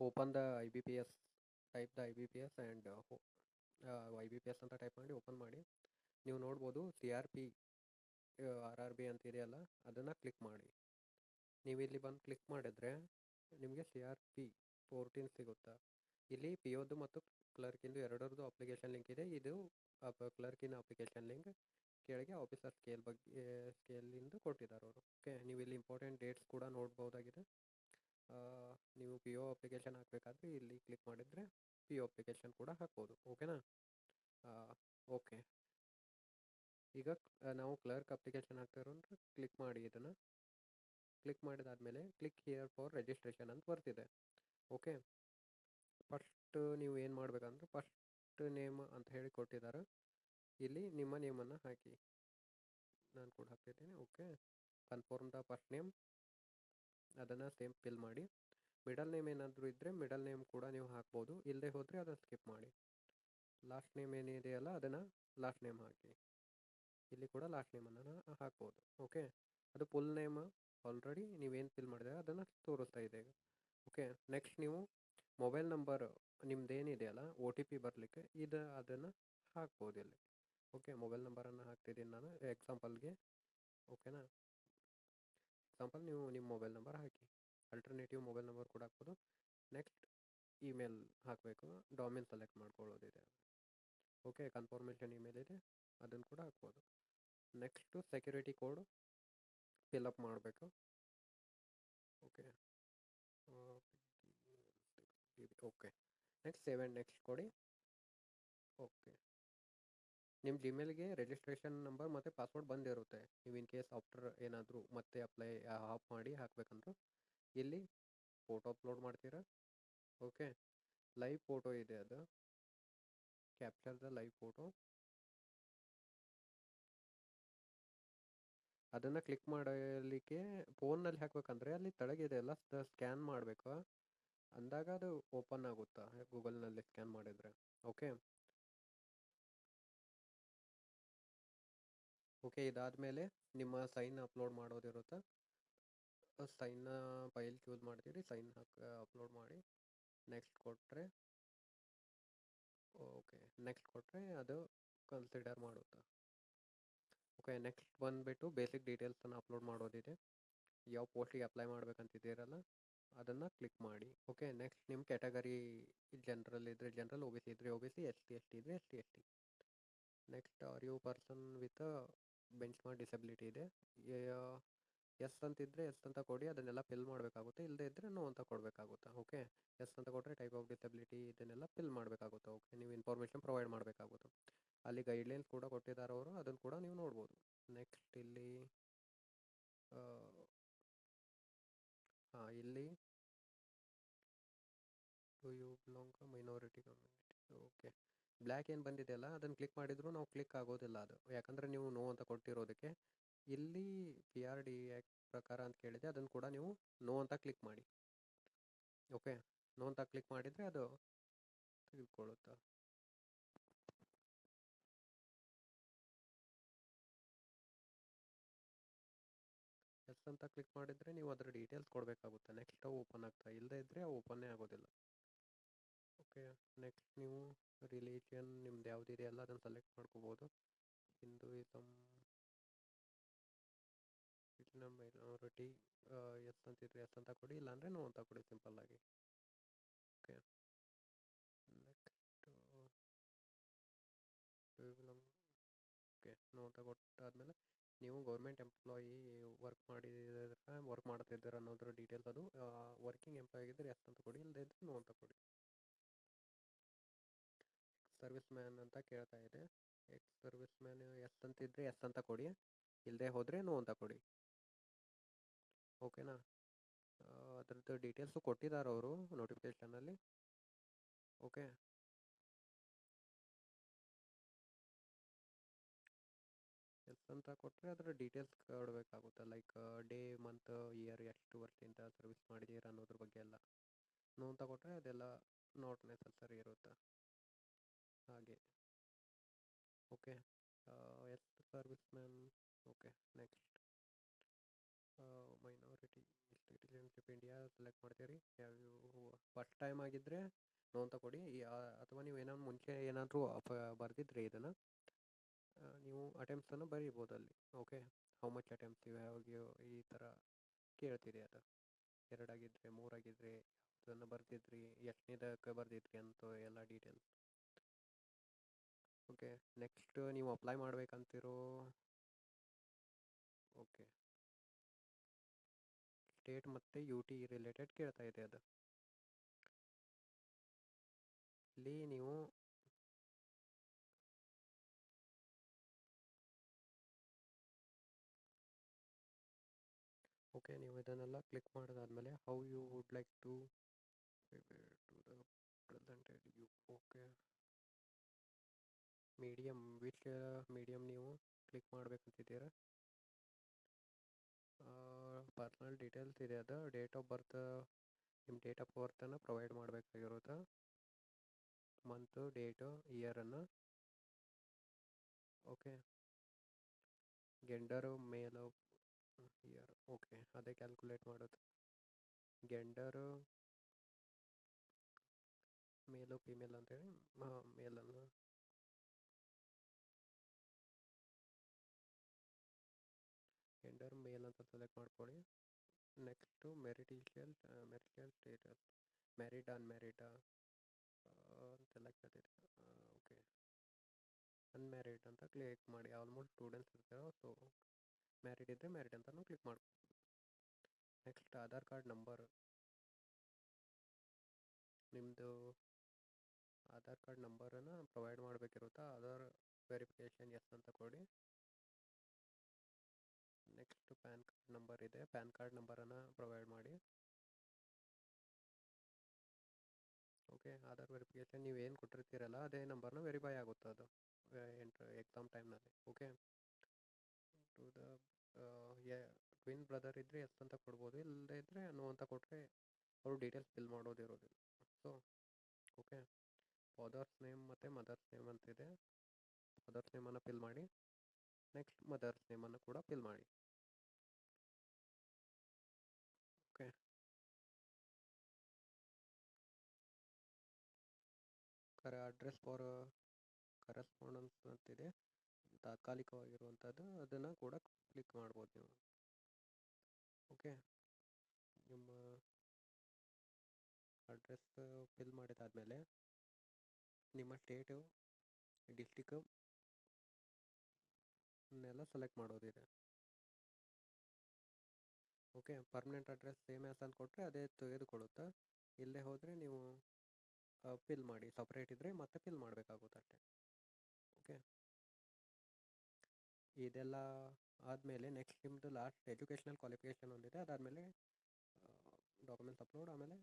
Open the I B P S type the I B P S and I B P S ಅಂತ type ಮಾಡಿ open ಮಾಡಿ. ನೀವು ನೋಡ್ಬೋದು C R P R R B ಅಂತ ಇದೆಯಲ್ಲ ಅದನ್ನು click ಮಾಡಿ. ನೀವು ಇಲ್ಲಿ ಬಂದು ಕ್ಲಿಕ್ ಮಾಡಿದ್ರೆ ನಿಮಗೆ ಸಿ ಆರ್ ಪಿ ಫೋರ್ಟೀನ್ ಸಿಗುತ್ತಾ? ಇಲ್ಲಿ ಪಿ ಒದು ಮತ್ತು ಕ್ಲರ್ಕಿಂದು ಎರಡರದ್ದು ಅಪ್ಲಿಕೇಶನ್ ಲಿಂಕ್ ಇದೆ. ಇದು ಕ್ಲರ್ಕಿನ ಅಪ್ಲಿಕೇಶನ್ ಲಿಂಕ್ ಕೆಳಗೆ ಆಫೀಸರ್ ಸ್ಕೇಲ್ ಬಗ್ಗೆ ಸ್ಕೇಲಿಂದ ಕೊಟ್ಟಿದ್ದಾರೆ ಅವರು. ಓಕೆ ನೀವು ಇಲ್ಲಿ ಇಂಪಾರ್ಟೆಂಟ್ ಡೇಟ್ಸ್ ಕೂಡ ನೋಡ್ಬೋದಾಗಿದೆ. ನೀವು ಪಿ ಒ ಅಪ್ಲಿಕೇಶನ್ ಹಾಕಬೇಕಾದ್ರೆ ಇಲ್ಲಿ ಕ್ಲಿಕ್ ಮಾಡಿದರೆ ಪಿ ಒ ಅಪ್ಲಿಕೇಶನ್ ಕೂಡ ಹಾಕ್ಬೋದು. ಓಕೆನಾ ಓಕೆ ಈಗ ನಾವು ಕ್ಲರ್ಕ್ ಅಪ್ಲಿಕೇಶನ್ ಹಾಕ್ತಿರೋ ಕ್ಲಿಕ್ ಮಾಡಿ ಇದನ್ನು. ಕ್ಲಿಕ್ ಮಾಡಿದಾದಮೇಲೆ ಕ್ಲಿಕ್ ಹಿಯರ್ ಫಾರ್ ರಿಜಿಸ್ಟ್ರೇಷನ್ ಅಂತ ಬರ್ತಿದೆ. ಓಕೆ ಫಸ್ಟ್ ನೀವು ಏನು ಮಾಡಬೇಕಂದ್ರೆ ಫಸ್ಟ್ ನೇಮ್ ಅಂತ ಹೇಳಿ ಕೊಟ್ಟಿದ್ದಾರೆ. ಇಲ್ಲಿ ನಿಮ್ಮ ನೇಮನ್ನು ಹಾಕಿ. ನಾನು ಕೂಡ ಹಾಕ್ತಿದ್ದೀನಿ. Okay confirm the first name ಅದನ್ನು ಸೇಮ್ ಫಿಲ್ ಮಾಡಿ. ಮಿಡಲ್ ನೇಮ್ ಏನಾದರೂ ಇದ್ದರೆ ಮಿಡಲ್ ನೇಮ್ ಕೂಡ ನೀವು ಹಾಕ್ಬೋದು. ಇಲ್ಲದೆ ಹೋದರೆ ಅದನ್ನು ಸ್ಕಿಪ್ ಮಾಡಿ. ಲಾಸ್ಟ್ ನೇಮ್ ಏನಿದೆಯಲ್ಲ ಅದನ್ನು ಲಾಸ್ಟ್ ನೇಮ್ ಹಾಕಿ. ಇಲ್ಲಿ ಕೂಡ ಲಾಸ್ಟ್ ನೇಮನ್ನು ಹಾಕ್ಬೋದು. ಓಕೆ? ಅದು ಫುಲ್ ನೇಮ್ ಆಲ್ರೆಡಿ ನೀವೇನು ಫಿಲ್ ಮಾಡಿದ್ರೆ ಅದನ್ನು ತೋರಿಸ್ತಾ ಇದೆ ಓಕೆ? ನೆಕ್ಸ್ಟ್ ನೀವು ಮೊಬೈಲ್ ನಂಬರ್ ನಿಮ್ದು ಏನಿದೆಯಲ್ಲ ಒ ಟಿ ಪಿ ಬರಲಿಕ್ಕೆ ಇದು ಅದನ್ನು ಹಾಕ್ಬೋದು ಇಲ್ಲಿ. ಓಕೆ? ಮೊಬೈಲ್ ನಂಬರನ್ನು ಹಾಕ್ತಿದ್ದೀನಿ ನಾನು ಎಕ್ಸಾಂಪಲ್ಗೆ. ಓಕೆನಾ? ಎಕ್ಸಾಂಪಲ್ ನೀವು ನಿಮ್ಮ ಮೊಬೈಲ್ ನಂಬರ್ ಹಾಕಿ ಅಲ್ಟರ್ನೇಟಿವ್ ಮೊಬೈಲ್ ನಂಬರ್ ಕೂಡ ಹಾಕ್ಬೋದು. ನೆಕ್ಸ್ಟ್ ಇಮೇಲ್ ಹಾಕಬೇಕು. ಡೊಮೇನ್ ಸೆಲೆಕ್ಟ್ ಮಾಡ್ಕೊಳ್ಳೋದಿದೆ. ಓಕೆ ಕನ್ಫರ್ಮೇಷನ್ ಇಮೇಲ್ ಇದೆ. ಅದನ್ನು ಕೂಡ ಹಾಕ್ಬೋದು. Next security code fill up ಮಾಡಬೇಕು. Okay okay next seven next ಕೊಡಿ. ಓಕೆ ನಿಮ್ಮ ಜಿಮೇಲ್ಗೆ ರಿಜಿಸ್ಟ್ರೇಷನ್ ನಂಬರ್ ಮತ್ತು ಪಾಸ್ವರ್ಡ್ ಬಂದಿರುತ್ತೆ. ನೀವು ಇನ್ ಕೇಸ್ ಆಫ್ಟರ್ ಏನಾದರೂ ಮತ್ತೆ ಅಪ್ಲೈ ಆಫ್ ಮಾಡಿ ಹಾಕಬೇಕಂದ್ರೆ ಇಲ್ಲಿ ಫೋಟೋ ಅಪ್ಲೋಡ್ ಮಾಡ್ತೀರಾ? ಓಕೆ ಲೈವ್ ಫೋಟೋ ಇದೆ ಅದು. ಕ್ಯಾಪ್ಚರ್ ದ ಲೈವ್ ಫೋಟೋ ಅದನ್ನು ಕ್ಲಿಕ್ ಮಾಡಲಿಕ್ಕೆ ಫೋನ್ನಲ್ಲಿ ಹಾಕಬೇಕಂದ್ರೆ ಅಲ್ಲಿ ತಳಗಿದೆ ಅಲ್ಲ ಸ್ಕ್ಯಾನ್ ಮಾಡಬೇಕು. ಅಂದಾಗ ಅದು ಓಪನ್ ಆಗುತ್ತಾ ಗೂಗಲ್ನಲ್ಲಿ ಸ್ಕ್ಯಾನ್ ಮಾಡಿದರೆ. ಓಕೆ ಓಕೆ, ಇದಾದಮೇಲೆ ನಿಮ್ಮ ಸೈನ್ ಅಪ್ಲೋಡ್ ಮಾಡೋದಿರುತ್ತೆ ಸೈನ್ನ ಫೈಲ್ ಚೂಸ್ ಮಾಡ್ತೀರಿ, ಸೈನ್ ಹಾಕಿ, ಅಪ್ಲೋಡ್ ಮಾಡಿ, ನೆಕ್ಸ್ಟ್ ಕೊಟ್ಟರೆ ಓಕೆ, ನೆಕ್ಸ್ಟ್ ಕೊಟ್ಟರೆ ಅದು ಕನ್ಸಿಡರ್ ಮಾಡುತ್ತೆ? ಓಕೆ, ನೆಕ್ಸ್ಟ್ ಬಂದುಬಿಟ್ಟು ಬೇಸಿಕ್ ಡೀಟೇಲ್ಸನ್ನು ಅಪ್ಲೋಡ್ ಮಾಡೋದಿದೆ. ಯಾವ ಪೋಸ್ಟಿಗೆ ಅಪ್ಲೈ ಮಾಡ್ಬೇಕಂತಿದ್ದೀರಲ್ಲ, ಅದನ್ನು ಕ್ಲಿಕ್ ಮಾಡಿ. ಓಕೆ, ನೆಕ್ಸ್ಟ್ ನಿಮ್ಮ ಕ್ಯಾಟಗರಿ ಜನರಲ್ ಇದ್ದರೆ ಜನರಲ್ ಒ ಬಿ ಸಿ ಇದ್ದರೆ O B C, S T S T ಇದ್ದರೆ S T S T. Next, are you person with benchmark disability ಇದೆ ಎಸ್ ಅಂತ ಇದ್ರೆ ಎಸ್ ಅಂತ ಕೊಡಿ, ಅದನ್ನೆಲ್ಲ ಫಿಲ್ ಮಾಡಬೇಕಾಗುತ್ತೆ. ಇಲ್ಲದೇ ಇದ್ದರೆ ನೋ ಅಂತ ಕೊಡಬೇಕಾಗುತ್ತೆ. ಓಕೆ ಎಸ್ ಅಂತ ಕೊಟ್ಟರೆ ಟೈಪ್ ಆಫ್ ಡಿಸಬಿಲಿಟಿ ಇದನ್ನೆಲ್ಲ ಫಿಲ್ ಮಾಡಬೇಕಾಗುತ್ತೆ. ಓಕೆ ನೀವು ಇನ್ಫಾರ್ಮೇಷನ್ ಪ್ರೊವೈಡ್ ಮಾಡಬೇಕಾಗುತ್ತೆ. ಅಲ್ಲಿ ಗೈಡ್ಲೈನ್ಸ್ ಕೂಡ ಕೊಟ್ಟಿದ್ದಾರೆ ಅವರು. ಅದನ್ನು ಕೂಡ ನೀವು ನೋಡ್ಬೋದು. ನೆಕ್ಸ್ಟ್ ಇಲ್ಲಿ ಹಾಂ, ಇಲ್ಲಿ. You belong minority community okay black ಏನು ಬಂದಿದೆಯಲ್ಲ, ಅದನ್ನು ಕ್ಲಿಕ್ ಮಾಡಿದರೂ ನಾವು ಕ್ಲಿಕ್ ಆಗೋದಿಲ್ಲ ಅದು. ಯಾಕಂದರೆ ನೀವು ನೋ ಅಂತ ಕೊಟ್ಟಿರೋದಕ್ಕೆ. ಇಲ್ಲಿ ಪಿ ಆರ್ ಡಿ ಆ್ಯಕ್ಟ್ ಪ್ರಕಾರ ಅಂತ ಕೇಳಿದೆ, ಅದನ್ನು ಕೂಡ ನೀವು ನೋ ಅಂತ ಕ್ಲಿಕ್ ಮಾಡಿ. ಓಕೆ? ನೋ ಅಂತ ಕ್ಲಿಕ್ ಮಾಡಿದರೆ ಅದು ತೆಗೆದುಕೊಳ್ಳುತ್ತಾ ಎಸ್ ಅಂತ ಕ್ಲಿಕ್ ಮಾಡಿದರೆ ನೀವು ಅದರ ಡೀಟೇಲ್ಸ್ ಕೊಡಬೇಕಾಗುತ್ತೆ. ನೆಕ್ಸ್ಟ್ ಓಪನ್ ಆಗ್ತಾ ಇಲ್ಲದೇ ಇದ್ದರೆ ಓಪನ್ನೇ ಆಗೋದಿಲ್ಲ. ಓಕೆ ನೆಕ್ಸ್ಟ್ ನೀವು ರಿಲಿಜಿಯನ್ ನಿಮ್ದು ಯಾವುದಿದೆಯಲ್ಲ ಅದನ್ನು ಸೆಲೆಕ್ಟ್ ಮಾಡ್ಕೋಬೋದು. ಹಿಂದೂಯಿಸಮ್ ಮೈನಾರಿಟಿ ಎಸ್ ಅಂತಿದ್ರೆ ಎಸ್ ಅಂತ ಕೊಡಿ, ಇಲ್ಲಾಂದರೆ ನೋ ಅಂತ ಕೊಡಿ ಸಿಂಪಲ್ ಆಗಿ. ಓಕೆ ನೆಕ್ಸ್ಟ್ ಓಕೆ ನೋ ಅಂತ ಕೊಟ್ಟಾದಮೇಲೆ ನೀವು ಗೌರ್ಮೆಂಟ್ ಎಂಪ್ಲಾಯಿ ವರ್ಕ್ ಮಾಡಿದ್ರೆ ವರ್ಕ್ ಮಾಡ್ತಿದ್ದೀರ ಅನ್ನೋದ್ರ ಡೀಟೇಲ್ಸ್ ಅದು ವರ್ಕಿಂಗ್ ಎಂಪ್ಲಾಯ್ ಆಗಿದ್ದರೆ ಎಸ್ ಅಂತ ಕೊಡಿ ಇಲ್ಲದೇ ನೋ ಅಂತ ಕೊಡಿ. ಸರ್ವಿಸ್ ಮ್ಯಾನ್ ಅಂತ ಕೇಳ್ತಾ ಇದೆ ಎಕ್ಸ್ ಸರ್ವಿಸ್ ಮ್ಯಾನ್ ಎಸ್ ಅಂತಿದ್ರೆ ಎಸ್ ಅಂತ ಕೊಡಿ ಇಲ್ಲದೆ ಹೋದರೆ ನೋ ಅಂತ ಕೊಡಿ. ಓಕೆನಾ ಅದ್ರದ್ದು ಡೀಟೇಲ್ಸು ಕೊಟ್ಟಿದ್ದಾರೆ ಅವರು ನೋಟಿಫಿಕೇಷನಲ್ಲಿ ಓಕೆ ಎಸ್ ಅಂತ ಕೊಟ್ಟರೆ ಅದರ ಡೀಟೇಲ್ಸ್ ಕೊಡಬೇಕಾಗುತ್ತೆ. ಲೈಕ್ ಡೇ ಮಂತ್ ಇಯರ್ ಎಷ್ಟು ವರ್ಷದಿಂದ ಸರ್ವಿಸ್ ಮಾಡಿದ್ದೀರಾ ಅನ್ನೋದ್ರ ಬಗ್ಗೆ ಎಲ್ಲ. ನೋ ಅಂತ ಕೊಟ್ಟರೆ ಅದೆಲ್ಲ ನಾಟ್ ಸರಿ ಇರುತ್ತೆ. ಹಾಗೆ. Okay. Yes serviceman okay, next. Minority citizenship India select ಮಾಡ್ತೀರಿ. ಯಾವ ಫಸ್ಟ್ ಟೈಮ್ ಆಗಿದ್ದರೆ ನೋ ಅಂತ ಕೊಡಿ ಯಾ- ಅಥವಾ ನೀವು ಏನಾದ್ರು ಮುಂಚೆ ಏನಾದರೂ ಬರೆದಿದ್ರೆ ಇದನ್ನು ನೀವು ಅಟೆಂಪ್ಟ್ಸನ್ನು ಬರೀಬೋದು ಅಲ್ಲಿ. ಓಕೆ. ಹೌ ಮಚ್ ಅಟೆಂಪ್ಟ್ಸ್ ಇವೆ ಗಿವ್ ಈ ಥರ ಕೇಳ್ತೀರಿ ಅದು. ಎರಡಾಗಿದ್ದರೆ ಮೂರಾಗಿದ್ದರೆ ಅದನ್ನು ಬರ್ದಿದ್ರಿ, ಎಷ್ಟನೇದಕ್ಕೆ ಬರ್ದಿದ್ರಿ ಅಂತ ಎಲ್ಲ ಡೀಟೇಲ್ಸ್ ನೆಕ್ಸ್ಟ್ ನೀವು ಅಪ್ಲೈ ಮಾಡ್ಬೇಕಂತಿರೋ ಓಕೆ ಸ್ಟೇಟ್ ಮತ್ತು ಯು ಟಿ ರಿಲೇಟೆಡ್ ಕೇಳ್ತಾ ಇದೆ ಅದು. ಇಲ್ಲಿ ನೀವು ಓಕೆ ನೀವು ಇದನ್ನೆಲ್ಲ click ಮಾಡಿದಾದ್ಮೇಲೆ how you would like to to the presented you okay medium which medium ನೀವು ಕ್ಲಿಕ್ ಮಾಡ್ಬೇಕಂತಿದ್ದೀರಾ? ಪರ್ಸನಲ್ ಡೀಟೇಲ್ಸ್ ಇದೆ ಅದು. ಡೇಟ್ ಆಫ್ ಬರ್ತ್ ನಿಮ್ಮ ಡೇಟ್ ಆಫ್ ಬರ್ತನ್ನು ಪ್ರೊವೈಡ್ ಮಾಡಬೇಕಾಗಿರುತ್ತೆ? Month date ಇಯರನ್ನು okay gender male year okay ಅದೇ ಕ್ಯಾಲ್ಕುಲೇಟ್ ಮಾಡೋದು. ಗೆಂಡರು ಮೇಲು ಫಿಮೇಲ್ ಅಂತೇಳಿ ಮೇಲನ್ನು ಸೆಲೆಕ್ಟ್ ಮಾಡ್ಕೊಳ್ಳಿ next marital marital status married unmarried ಅಂತೆಲ್ಲ ಕೇಳ್ತಿದೆ ಓಕೆ ಅನ್ಮ್ಯಾರಿಡ್ ಅಂತ ಕ್ಲಿಕ್ ಮಾಡಿ. ಆಲ್ಮೋಸ್ಟ್ ಸ್ಟೂಡೆಂಟ್ಸ್ ಇರ್ತಾರೋ ಸೊ ಮ್ಯಾರಿಡ್ ಇದ್ದರೆ ಮ್ಯಾರಿಡ್ ಅಂತಲೂ ಕ್ಲಿಕ್ ಮಾಡ್ಬೋದು. ನೆಕ್ಸ್ಟ್ ಆಧಾರ್ ಕಾರ್ಡ್ ನಂಬರ್ ನಿಮ್ಮದು ಆಧಾರ್ ಕಾರ್ಡ್ ನಂಬರನ್ನು ಪ್ರೊವೈಡ್ ಮಾಡಬೇಕಿರುತ್ತಾ? ಆಧಾರ್ ವೆರಿಫಿಕೇಷನ್ ಎಸ್ ಅಂತ ಕೊಡಿ. ನೆಕ್ಸ್ಟ್ ಪ್ಯಾನ್ ಕಾರ್ಡ್ ನಂಬರ್ ಇದೆ. ಪ್ಯಾನ್ ಕಾರ್ಡ್ ನಂಬರನ್ನು ಪ್ರೊವೈಡ್ ಮಾಡಿ. ಓಕೆ, ಆಧಾರ್ ವೆರಿಫಿಕೇಷನ್ ನೀವು ಏನು ಕೊಟ್ಟಿರ್ತೀರಲ್ಲ ಅದೇ ನಂಬರ್ನ ವೆರಿಫೈ ಆಗುತ್ತೆ ಅದು. ಎಂಟ್ರ್, ಎಕ್ಸಾಮ್ ಟೈಮ್ನಲ್ಲಿ. Okay? To the twin brother ಇದ್ದರೆ ಎಸ್ ಅಂತ ಕೊಡ್ಬೋದು, ಇಲ್ಲದೇ ಇದ್ದರೆ ನೋ ಅಂತ ಕೊಟ್ಟರೆ ಅವರು ಡೀಟೇಲ್ಸ್ ಫಿಲ್ ಮಾಡೋದಿರೋದಿಲ್ಲ ಸೊ ಓಕೆ? ಫಾದರ್ಸ್ ನೇಮ್ ಮತ್ತು ಮದರ್ಸ್ ನೇಮ್ ಅಂತಿದೆ ಫಾದರ್ಸ್ ನೇಮನ್ನು ಫಿಲ್ ಮಾಡಿ. ನೆಕ್ಸ್ಟ್ ಮದರ್ಸ್ ನೇಮನ್ನು ಕೂಡ ಫಿಲ್ ಮಾಡಿ. ಓಕೆ ಕರ ಅಡ್ರೆಸ್ ಫಾರ್ ಕರೆಸ್ಪಾಂಡೆನ್ಸ್ ಅಂತಿದೆ. ತಾತ್ಕಾಲಿಕವಾಗಿರುವಂಥದ್ದು ಅದನ್ನು ಕೂಡ ಕ್ಲಿಕ್ ಮಾಡ್ಬೋದು ನೀವು. ಓಕೆ ನಿಮ್ಮ ಅಡ್ರೆಸ್ ಫಿಲ್ ಮಾಡಿದಾದಮೇಲೆ ನಿಮ್ಮ ಸ್ಟೇಟು ಡಿಸ್ಟಿಕ್ಕು ನೆಲ್ಲ ಸೆಲೆಕ್ಟ್ ಮಾಡೋದಿದೆ. Okay, permanent address same as ಅಂತ ಕೊಟ್ಟರೆ ಅದೇ ತೆಗೆದುಕೊಳ್ಳುತ್ತೆ? ಇಲ್ಲೇ ಹೋದರೆ ನೀವು ಫಿಲ್ ಮಾಡಿ ಸಪ್ರೇಟ್ ಇದ್ದರೆ ಮತ್ತೆ ಫಿಲ್ ಮಾಡಬೇಕಾಗುತ್ತೆ ಓಕೆ. ಇದೆಲ್ಲ ಆದಮೇಲೆ ನೆಕ್ಸ್ಟ್ ನಿಮ್ಮದು ಲಾಸ್ಟ್ ಎಜುಕೇಷನಲ್ ಕ್ವಾಲಿಫಿಕೇಷನ್ ಒಂದಿದೆ, ಅದಾದಮೇಲೆ ಡಾಕ್ಯುಮೆಂಟ್ಸ್ ಅಪ್ಲೋಡ್ ಆಮೇಲೆ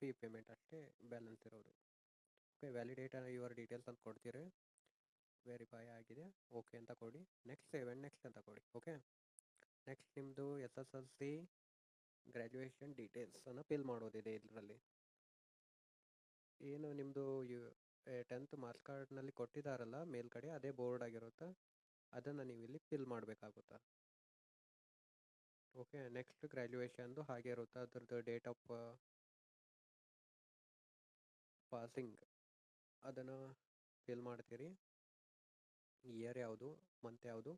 ಫೀ ಪೇಮೆಂಟ್ ಅಷ್ಟೇ ಬ್ಯಾಲೆನ್ಸ್ ಇರೋದು. ಓಕೆ ವ್ಯಾಲಿಡೇಟ್ ಯುವರ್ ಡೀಟೇಲ್ಸ್ ಅಂತ ಕೊಡ್ತೀರಿ. ವೆರಿಫೈ ಆಗಿದೆ ಓಕೆ ಅಂತ ಕೊಡಿ. ನೆಕ್ಸ್ಟ್ ಸೆವೆನ್ ನೆಕ್ಸ್ಟ್ ಅಂತ ಕೊಡಿ ಓಕೆ ನೆಕ್ಸ್ಟ್ ನಿಮ್ಮದು S S L C graduation ಡೀಟೇಲ್ಸನ್ನು ಫಿಲ್ ಮಾಡೋದಿದೆ ಇದರಲ್ಲಿ. ಏನು ನಿಮ್ಮದು ಯು ಟೆಂತ್ ಮಾರ್ಕ್ಸ್ ಕಾರ್ಡ್ನಲ್ಲಿ ಕೊಟ್ಟಿದ್ದಾರಲ್ಲ ಮೇಲ್ಗಡೆ ಅದೇ ಬೋರ್ಡ್ ಆಗಿರುತ್ತೆ, ಅದನ್ನು ನೀವು ಇಲ್ಲಿ ಫಿಲ್ ಮಾಡಬೇಕಾಗುತ್ತೆ. ಓಕೆ, ನೆಕ್ಸ್ಟ್ ಗ್ರ್ಯಾಜುಯೇಷನ್ದು ಹಾಗೆ ಇರುತ್ತೆ, ಅದ್ರದ್ದು ಡೇಟ್ ಆಫ್ ಪಾಸಿಂಗ್. ಅದನ್ನು ಫಿಲ್ ಮಾಡ್ತೀರಿ. ಇಯರ್ ಯಾವುದು, ಮಂತ್ ಯಾವುದು,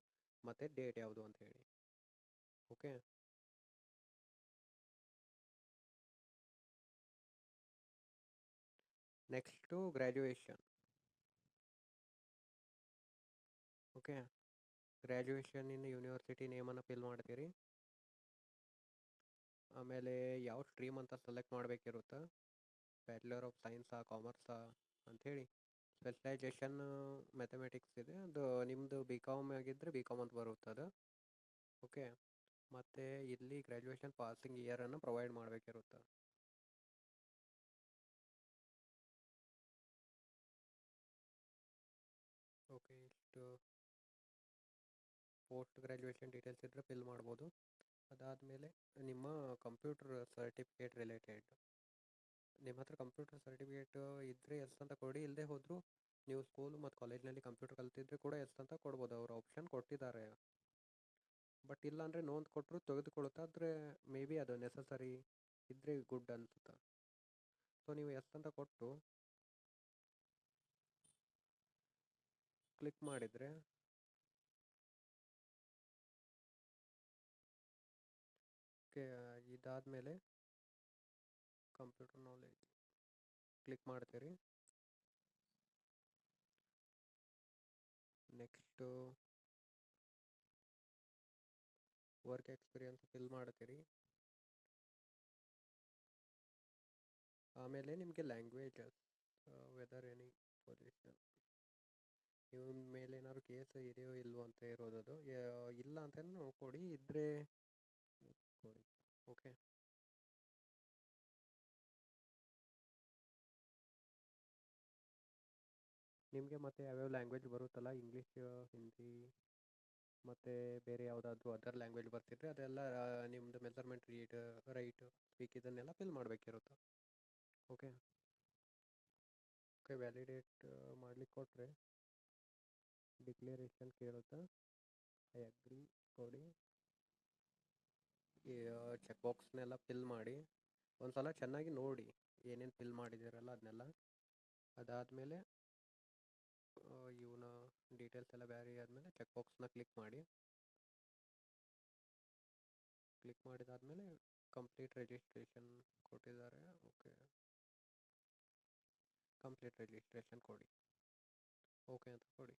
ಮತ್ತು ಡೇಟ್ ಯಾವುದು ಅಂತ ಹೇಳಿ. Okay next graduation. Okay graduation in university ನೇಮನ್ನು fill ಮಾಡ್ತೀರಿ. ಆಮೇಲೆ ಯಾವ ಸ್ಟ್ರೀಮ್ ಅಂತ ಸೆಲೆಕ್ಟ್ ಮಾಡಬೇಕಿರುತ್ತೆ? ಬ್ಯಾಚುಲರ್ ಆಫ್ ಸೈನ್ಸಾ ಕಾಮರ್ಸಾ ಅಂಥೇಳಿ. ಸ್ಪೆಷಲೈಜೇಷನ್ ಮ್ಯಾಥಮೆಟಿಕ್ಸ್ ಇದೆ. ಅದು ನಿಮ್ಮದು ಬಿ ಕಾಮ್ ಆಗಿದ್ದರೆ ಬಿ ಕಾಮ್ ಅಂತ ಬರುತ್ತೆ ಅದು. ಓಕೆ ಮತ್ತು ಇಲ್ಲಿ ಗ್ರ್ಯಾಜುಯೇಷನ್ ಪಾಸಿಂಗ್ ಇಯರನ್ನು ಪ್ರೊವೈಡ್ ಮಾಡಬೇಕಿರುತ್ತೆ. ಓಕೆ ಇಷ್ಟು ಪೋಸ್ಟ್ ಗ್ರ್ಯಾಜುಯೇಷನ್ ಡೀಟೇಲ್ಸ್ ಇದ್ದರೆ ಫಿಲ್ ಮಾಡ್ಬೋದು. ಅದಾದಮೇಲೆ ನಿಮ್ಮ ಕಂಪ್ಯೂಟರ್ ಸರ್ಟಿಫಿಕೇಟ್ ರಿಲೇಟೆಡ್ ನಿಮ್ಮ ಹತ್ರ ಕಂಪ್ಯೂಟರ್ ಸರ್ಟಿಫಿಕೇಟ್ ಇದ್ದರೆ ಎಸ್ ಅಂತ ಕೊಡಿ ಇಲ್ಲದೆ ಹೋದರೂ ನೀವು ಸ್ಕೂಲ್ ಮತ್ತು ಕಾಲೇಜ್ನಲ್ಲಿ ಕಂಪ್ಯೂಟರ್ ಕಲ್ತಿದ್ರೆ ಕೂಡ ಎಸ್ ಅಂತ ಕೊಡ್ಬೋದು. ಅವರು ಆಪ್ಷನ್ ಕೊಟ್ಟಿದ್ದಾರೆ. ಬಟ್ ಇಲ್ಲಾಂದರೆ ನೋಂದು ಕೊಟ್ಟರು ತೆಗೆದುಕೊಳ್ಳುತ್ತಾ ಆದರೆ ಮೇ ಬಿ ಅದು ನೆಸಸರಿ ಇದ್ದರೆ ಗುಡ್ ಅನ್ಸುತ್ತೆ. ಸೊ ನೀವು ಎಸ್ ಅಂತ ಕೊಟ್ಟು ಕ್ಲಿಕ್ ಮಾಡಿದರೆ ಓಕೆ, ಇದಾದಮೇಲೆ ಕಂಪ್ಯೂಟರ್ ನಾಲೆಜ್ ಕ್ಲಿಕ್ ಮಾಡ್ತೀರಿ. ನೆಕ್ಸ್ಟು ವರ್ಕ್ ಎಕ್ಸ್ಪೀರಿಯನ್ಸ್ ಫಿಲ್ ಮಾಡ್ತೀರಿ ಆಮೇಲೆ ನಿಮಗೆ ಲ್ಯಾಂಗ್ವೇಜಸ್ ವೆದರ್ ಎನಿ ಪೊಸಿಷನ್ ನೀವು ಮೇಲೆ ಏನಾದ್ರು ಕೇಸ್ ಇದೆಯೋ ಇಲ್ವೋ ಅಂತ ಇರೋದದು ಇಲ್ಲ ಅಂತ ನೋಡ್ಕೊಡಿ ಇದ್ದರೆ ಕೊಡಿ ಓಕೆ ನಿಮಗೆ ಮತ್ತೆ ಯಾವ್ಯಾವ ಲ್ಯಾಂಗ್ವೇಜ್ ಬರುತ್ತಲ್ಲ ಇಂಗ್ಲೀಷ್ ಹಿಂದಿ ಮತ್ತು ಬೇರೆ ಯಾವುದಾದ್ರೂ ಅದರ್ ಲ್ಯಾಂಗ್ವೇಜ್ ಬರ್ತಿದ್ರೆ ಅದೆಲ್ಲ ನಿಮ್ಮದು ಮೆಜರ್ಮೆಂಟ್ ರೀಡ್ ರೈಟ್ ಸ್ಪೀಕ್ ಇದನ್ನೆಲ್ಲ ಫಿಲ್ ಮಾಡಬೇಕಿರುತ್ತೆ. ಓಕೆ ಓಕೆ ವ್ಯಾಲಿಡೇಟ್ ಮಾಡ್ಲಿಕ್ಕೆ ಕೊಟ್ಟರೆ ಡಿಕ್ಲೇರೇಷನ್ ಕೇಳುತ್ತೆ? ಐ ಅಗ್ರಿ ಕೊಡಿ. ಚೆಕ್ ಬಾಕ್ಸ್ನೆಲ್ಲ ಫಿಲ್ ಮಾಡಿ. ಒಂದು ಸಲ ಚೆನ್ನಾಗಿ ನೋಡಿ ಏನೇನು ಫಿಲ್ ಮಾಡಿದ್ದೀರಲ್ಲ ಅದನ್ನೆಲ್ಲ. ಅದಾದಮೇಲೆ ಇವನ ಡೀಟೇಲ್ಸ್ ಎಲ್ಲ ಬ್ಯಾರಿ ಆದಮೇಲೆ ಚೆಕ್ ಬಾಕ್ಸ್ನ ಕ್ಲಿಕ್ ಮಾಡಿ. ಕ್ಲಿಕ್ ಮಾಡಿದಾದಮೇಲೆ ಕಂಪ್ಲೀಟ್ ರಿಜಿಸ್ಟ್ರೇಷನ್ ಕೊಟ್ಟಿದ್ದಾರೆ. ಓಕೆ ಕಂಪ್ಲೀಟ್ ರಿಜಿಸ್ಟ್ರೇಷನ್ ಕೊಡಿ. ಓಕೆ ಅಂತ ಕೊಡಿ.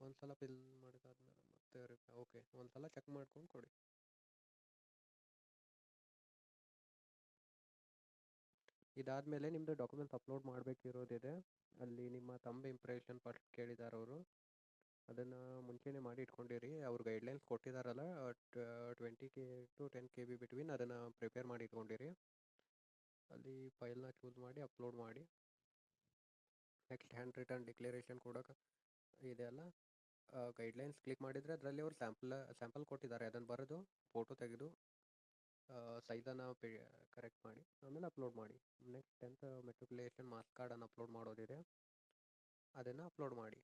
ಒಂದು ಸಲ ಫಿಲ್ ಮಾಡಿದಾದ್ಮೇಲೆ ಮತ್ತೆ ಓಕೆ ಒಂದು ಸಲ ಚೆಕ್ ಮಾಡ್ಕೊಂಡು ಕೊಡಿ. ಇದಾದಮೇಲೆ ನಿಮ್ಮದು ಡಾಕ್ಯುಮೆಂಟ್ಸ್ ಅಪ್ಲೋಡ್ ಮಾಡಬೇಕಿರೋದಿದೆ. ಅಲ್ಲಿ ನಿಮ್ಮ ತಂಬ್ ಇಂಪ್ರೆಷನ್ ಫಸ್ಟ್ ಕೇಳಿದ್ದಾರೆ ಅವರು. ಅದನ್ನು ಮುಂಚೆನೇ ಮಾಡಿ ಇಟ್ಕೊಂಡಿರಿ. ಅವ್ರು guidelines ಕೊಟ್ಟಿದ್ದಾರಲ್ಲ twenty K to ten K B between ಅದನ್ನು ಪ್ರಿಪೇರ್ ಮಾಡಿ ಇಟ್ಕೊಂಡಿರಿ. ಅಲ್ಲಿ ಫೈಲ್ನ ಚೂಸ್ ಮಾಡಿ ಅಪ್ಲೋಡ್ ಮಾಡಿ. ನೆಕ್ಸ್ಟ್ ಹ್ಯಾಂಡ್ ರಿಟರ್ನ್ ಡಿಕ್ಲರೇಷನ್ ಕೊಡೋಕೆ ಇದೆ ಅಲ್ಲ. ಗೈಡ್ಲೈನ್ಸ್ ಕ್ಲಿಕ್ ಮಾಡಿದರೆ ಅದರಲ್ಲಿ ಅವ್ರು ಸ್ಯಾಂಪಲ್ ಸ್ಯಾಂಪಲ್ ಕೊಟ್ಟಿದ್ದಾರೆ ಅದನ್ನು ಬರೆದು ಫೋಟೋ ತೆಗೆದು ಸೈಜನ್ನು ಕರೆಕ್ಟ್ ಮಾಡಿ, ಆಮೇಲೆ ಅಪ್ಲೋಡ್ ಮಾಡಿ. ನೆಕ್ಸ್ಟ್ ಟೆಂತ್ ಮೆಟ್ರಿಕ್ಯುಲೇಷನ್ ಮಾರ್ಕ್ಸ್ ಕಾರ್ಡನ್ನು ಅಪ್ಲೋಡ್ ಮಾಡೋದಿದೆ. ಅದನ್ನು ಅಪ್ಲೋಡ್ ಮಾಡಿ.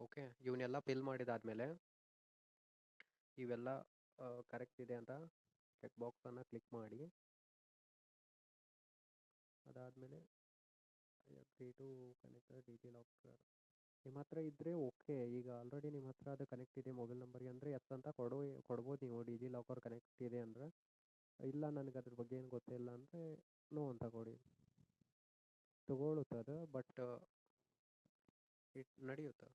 ಓಕೆ ಇವನ್ನೆಲ್ಲ ಫಿಲ್ ಮಾಡಿದಾದಮೇಲೆ ಇವೆಲ್ಲ ಕರೆಕ್ಟ್ ಇದೆ ಅಂತ ಚೆಕ್ ಬಾಕ್ಸನ್ನು ಕ್ಲಿಕ್ ಮಾಡಿ. ಅದಾದಮೇಲೆ agree to connect T locker ನಿಮ್ಮ ಹತ್ರ ಇದ್ದರೆ ಓಕೆ. ಈಗ ಆಲ್ರೆಡಿ ನಿಮ್ಮ ಹತ್ರ ಅದು ಕನೆಕ್ಟ್ ಇದೆ ಮೊಬೈಲ್ ನಂಬರ್ಗೆ ಅಂದರೆ ಎಸ್ ಅಂತ ಕೊಡೋ, ಕೊಡ್ಬೋದು ನೀವು. ಡಿಜಿ ಲಾಕರ್ ಕನೆಕ್ಟ್ ಇದೆ ಅಂದರೆ. ಇಲ್ಲ ನನಗೆ ಅದ್ರ ಬಗ್ಗೆ ಏನು ಗೊತ್ತಿಲ್ಲ ಅಂದರೆ ನೋ ಅಂತ ಕೊಡಿ. ತಗೊಳುತ್ತೆ ಅದು ಬಟ್ ಇಟ್ ನಡೆಯುತ್ತೆ.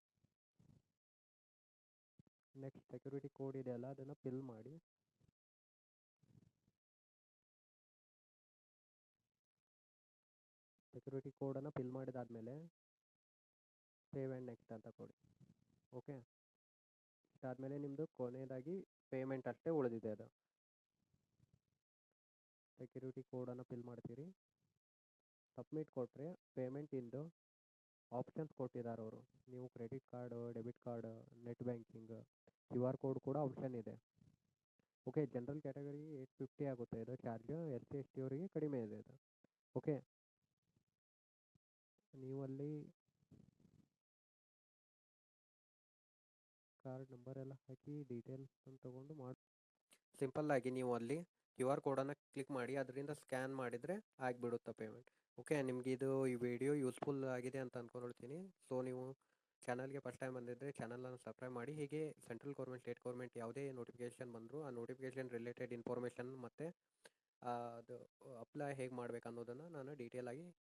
ನೆಕ್ಸ್ಟ್ ಸೆಕ್ಯೂರಿಟಿ ಕೋಡ್ ಇದೆಯಲ್ಲ ಅದನ್ನು ಫಿಲ್ ಮಾಡಿ. ಸೆಕ್ಯೂರಿಟಿ ಕೋಡನ್ನು ಫಿಲ್ ಮಾಡಿದಾದಮೇಲೆ ಸೇವ್ ಆ್ಯಂಡ್ ನೆಕ್ಸ್ಟ್ ಅಂತ ಕೊಡಿ. ಓಕೆ ಇಷ್ಟಾದಮೇಲೆ ನಿಮ್ಮದು ಕೊನೆಯದಾಗಿ ಪೇಮೆಂಟ್ ಅಷ್ಟೇ ಉಳಿದಿದೆ ಅದು. ಸೆಕ್ಯೂರಿಟಿ ಕೋಡನ್ನು ಫಿಲ್ ಮಾಡ್ತೀರಿ. ಸಬ್ಮಿಟ್ ಕೊಟ್ಟರೆ ಪೇಮೆಂಟಿಂದು ಆಪ್ಷನ್ಸ್ ಕೊಟ್ಟಿದ್ದಾರೆ ಅವರು. ನೀವು credit card debit card net banking Q R code ಕೂಡ ಆಪ್ಷನ್ ಇದೆ. Okay general category eight fifty ಆಗುತ್ತೆ ಇದು charge S C S T ಅವರಿಗೆ ಕಡಿಮೆ ಇದೆ ಇದು ಓಕೆ ನೀವು ಅಲ್ಲಿ ಕಾರ್ಡ್ ನಂಬರ್ ಎಲ್ಲ ಹಾಕಿ ಡೀಟೇಲ್ಸ್ ತಗೊಂಡು ಮಾಡಿ. ಆಗಿ ನೀವು ಅಲ್ಲಿ ಕ್ಯೂ ಆರ್ ಕೋಡನ್ನು ಕ್ಲಿಕ್ ಮಾಡಿ, ಅದರಿಂದ ಸ್ಕ್ಯಾನ್ ಮಾಡಿದರೆ ಆಗಿಬಿಡುತ್ತೆ ಪೇಮೆಂಟ್ ಓಕೆ ನಿಮ್ಗೆ ಇದು ಈ ವಿಡಿಯೋ ಯೂಸ್ಫುಲ್ ಆಗಿದೆ ಅಂತ ಅಂದ್ಕೊಂಡಿರ್ತೀನಿ ಸೊ ನೀವು ಚಾನಲ್ಗೆ ಫಸ್ಟ್ ಟೈಮ್ ಬಂದಿದ್ದರೆ ಚಾನಲನ್ನು ಸಬ್ಸ್ಕ್ರೈಬ್ ಮಾಡಿ. ಹೀಗೆ ಸೆಂಟ್ರಲ್ ಗೌರ್ಮೆಂಟ್ ಸ್ಟೇಟ್ ಗೌರ್ಮೆಂಟ್ ಯಾವುದೇ ನೋಟಿಫಿಕೇಷನ್ ಬಂದರೂ ಆ ನೋಟಿಫಿಕೇಷನ್ ರಿಲೇಟೆಡ್ ಇನ್ಫಾರ್ಮೇಷನ್ ಮತ್ತು ಅದು ಅಪ್ಲೈ ಹೇಗೆ ಮಾಡಬೇಕು ಅನ್ನೋದನ್ನು ನಾನು ಡೀಟೇಲಾಗಿ